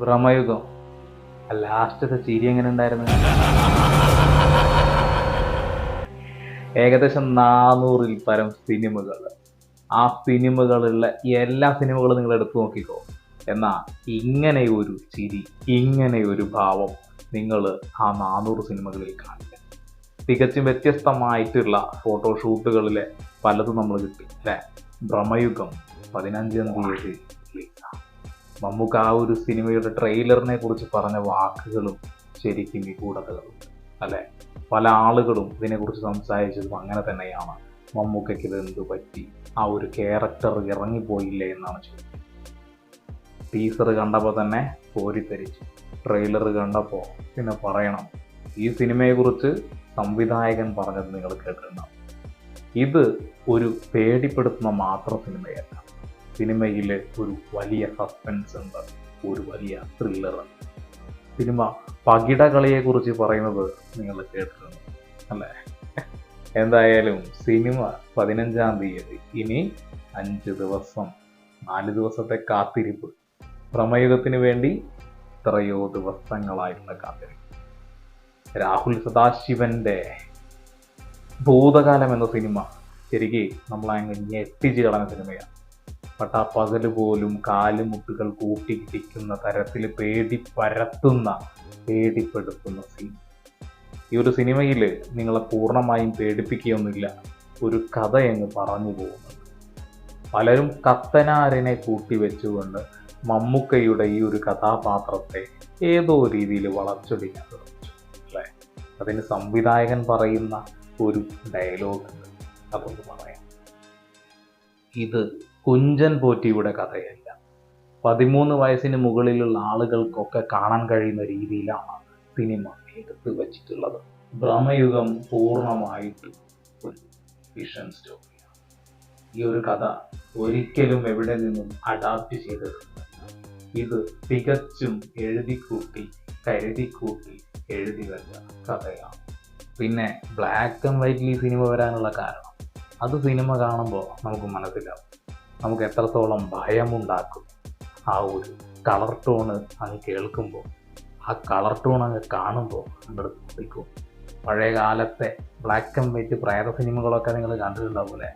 ഭ്രമയുഗം ലാസ്റ്റത്തെ ചിരി എങ്ങനെ ഉണ്ടായിരുന്നു? ഏകദേശം നാനൂറിൽ പരം സിനിമകൾ. ആ സിനിമകളുള്ള എല്ലാ സിനിമകളും നിങ്ങൾ എടുത്തു നോക്കിക്കോ. എന്നാ ഇങ്ങനെ ഒരു ചിരി ഇങ്ങനെ ഒരു ഭാവം നിങ്ങൾ ആ നാനൂറ് സിനിമകളിൽ കാണില്ല തികച്ചും വ്യത്യസ്തമായിട്ടുള്ള ഫോട്ടോഷൂട്ടുകളിലെ പലതും നമ്മൾ കിട്ടി അല്ലേ? ഭ്രമയുഗം പതിനഞ്ചാം തീയതി. മമ്മൂക്ക് ആ ഒരു സിനിമയുടെ ട്രെയിലറിനെ കുറിച്ച് പറഞ്ഞ വാക്കുകളും ശരിക്കും ഈ കൂടത്തുകളും അല്ലെ? പല ആളുകളും ഇതിനെക്കുറിച്ച് സംസാരിച്ചതും അങ്ങനെ തന്നെയാണ് മമ്മൂക്കയ്ക്ക് ഇത് എന്ത് പറ്റി? ആ ഒരു ക്യാരക്ടർ ഇറങ്ങിപ്പോയില്ലേ എന്നാണ് ചോദിച്ചത് ടീസർ കണ്ടപ്പോൾ തന്നെ കോരിത്തരിച്ചു. ട്രെയിലർ കണ്ടപ്പോൾ പിന്നെ പറയണം ഈ സിനിമയെക്കുറിച്ച് സംവിധായകൻ പറഞ്ഞത് നിങ്ങൾ കേട്ടിട്ടുണ്ടാവും. ഇത് ഒരു പേടിപ്പെടുത്തുന്ന മാത്രം സിനിമയല്ല. സിനിമയിൽ ഒരു വലിയ സസ്പെൻസ് ഉണ്ട്. ഒരു വലിയ ത്രില്ലർ സിനിമ പകിടകളിയെ കുറിച്ച് പറയുന്നത് നിങ്ങൾ കേട്ടിട്ടുണ്ട് അല്ലേ? എന്തായാലും സിനിമ പതിനഞ്ചാം തീയതി ഇനി അഞ്ച് ദിവസം നാല് ദിവസത്തെ കാത്തിരിപ്പ്. പ്രമേയത്തിന് വേണ്ടി എത്രയോ ദിവസങ്ങളായിട്ടുള്ള കാത്തിരിപ്പ്. രാഹുൽ സദാശിവന്റെ ഭൂതകാലം എന്ന സിനിമ ശരിക്കും നമ്മളങ്ങ് ഞെട്ടിച്ച് കളഞ്ഞ സിനിമയാണ്. പട്ടാപ്പകൽ പോലും കാലുമുട്ടുകൾ കൂട്ടിക്കിടിക്കുന്ന തരത്തിൽ പേടി പരത്തുന്ന പേടിപ്പെടുത്തുന്ന സീൻ ഈ ഒരു സിനിമയിൽ നിങ്ങളെ പൂർണമായും പേടിപ്പിക്കുകയൊന്നുമില്ല. ഒരു കഥ എന്ന് പറഞ്ഞു പോകുന്നത് പലരും കത്തനാരനെ കൂട്ടി വെച്ചുകൊണ്ട് മമ്മൂക്കയുടെ ഈ ഒരു കഥാപാത്രത്തെ ഏതോ രീതിയിൽ വളച്ചൊടിക്കാൻ തുടങ്ങി. അല്ലേ? അതിന് സംവിധായകൻ പറയുന്ന ഒരു ഡയലോഗ് അതൊന്ന് പറയാം. ഇത് കുഞ്ചൻ പോറ്റിയുടെ കഥയല്ല. പതിമൂന്ന് വയസ്സിന് മുകളിലുള്ള ആളുകൾക്കൊക്കെ കാണാൻ കഴിയുന്ന രീതിയിലാണ് സിനിമ എടുത്തു വച്ചിട്ടുള്ളത്. ഭ്രമയുഗം പൂർണമായിട്ട് ഒരു വിഷൻ സ്റ്റോറിയാണ് ഈ ഒരു കഥ ഒരിക്കലും എവിടെ നിന്നും അഡാപ്റ്റ് ചെയ്തിട്ടില്ല ഇത് തികച്ചും എഴുതിക്കൂട്ടി കരുതിക്കൂട്ടി എഴുതി വെച്ച കഥയാണ്. പിന്നെ ബ്ലാക്ക് ആൻഡ് വൈറ്റിൽ ഈ സിനിമ വരാനുള്ള കാരണം. അത് സിനിമ കാണുമ്പോൾ നമുക്ക് മനസ്സിലാവും. നമുക്ക് എത്രത്തോളം ഭയമുണ്ടാക്കും. ആ ഒരു കളർ ടോണ് അങ്ങ് കേൾക്കുമ്പോൾ ആ കളർ ടോൺ അങ്ങ് കാണുമ്പോൾ നമ്മൾ കുടിക്കും പഴയ കാലത്തെ ബ്ലാക്ക് ആൻഡ് വൈറ്റ് പ്രേത സിനിമകളൊക്കെ നിങ്ങൾ കണ്ടിട്ടുണ്ടാവൂലേ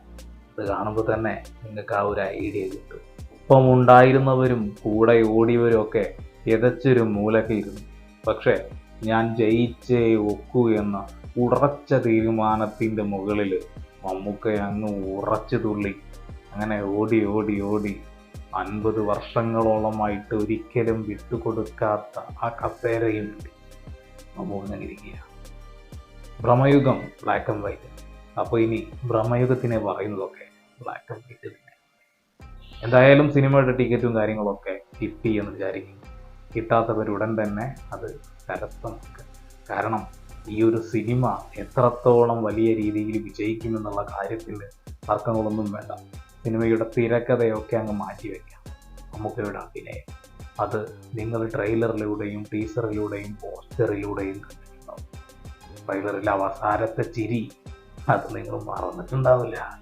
അത് കാണുമ്പോൾ തന്നെ നിങ്ങൾക്ക് ആ ഒരു ഐഡിയ കിട്ടും. ഒപ്പം ഉണ്ടായിരുന്നവരും കൂടെ ഓടിയവരും ഒക്കെ എതച്ചൊരു മൂലൊക്കെ ഇരുന്നു പക്ഷേ ഞാൻ ജയിച്ചേ ഒക്കൂ എന്ന ഉറച്ച തീരുമാനത്തിന്റെ മുകളിൽ മമ്മൂക്ക അങ്ങ് ഉറച്ചു തുള്ളി. അങ്ങനെ ഓടി ഓടി ഓടി അൻപത് വർഷങ്ങളോളമായിട്ട് ഒരിക്കലും വിട്ടുകൊടുക്കാത്ത ആ കസേരയും മമ്മൂങ്ങനെ ഇരിക്കുക ഭ്രമയുഗം ബ്ലാക്ക് ആൻഡ് വൈറ്റ് അപ്പോൾ ഇനി ഭ്രമയുഗത്തിനെ പറയുന്നതൊക്കെ ബ്ലാക്ക് ആൻഡ് വൈറ്റ് തന്നെ. എന്തായാലും സിനിമയുടെ ടിക്കറ്റും കാര്യങ്ങളൊക്കെ കിട്ടി എന്ന് വിചാരിക്കും. കിട്ടാത്തവരുടൻ തന്നെ അത് കരസ്ഥമാക്കുക. കാരണം ഈ ഒരു സിനിമ എത്രത്തോളം വലിയ രീതിയിൽ വിജയിക്കുമെന്നുള്ള കാര്യത്തിൽ തർക്കങ്ങളൊന്നും വേണ്ട. സിനിമയുടെ തിരക്കഥയൊക്കെ അങ്ങ് മാറ്റിവെക്കാം നമുക്കിവിടെ അഭിനയം. അത് നിങ്ങൾ ട്രെയിലറിലൂടെയും ടീസറിലൂടെയും പോസ്റ്ററിലൂടെയും കണ്ടിട്ടുണ്ടാവും. ട്രെയിലറിലെ അവസാനത്തെ ചിരി അത് നിങ്ങൾ മറന്നിട്ടുണ്ടാവില്ല.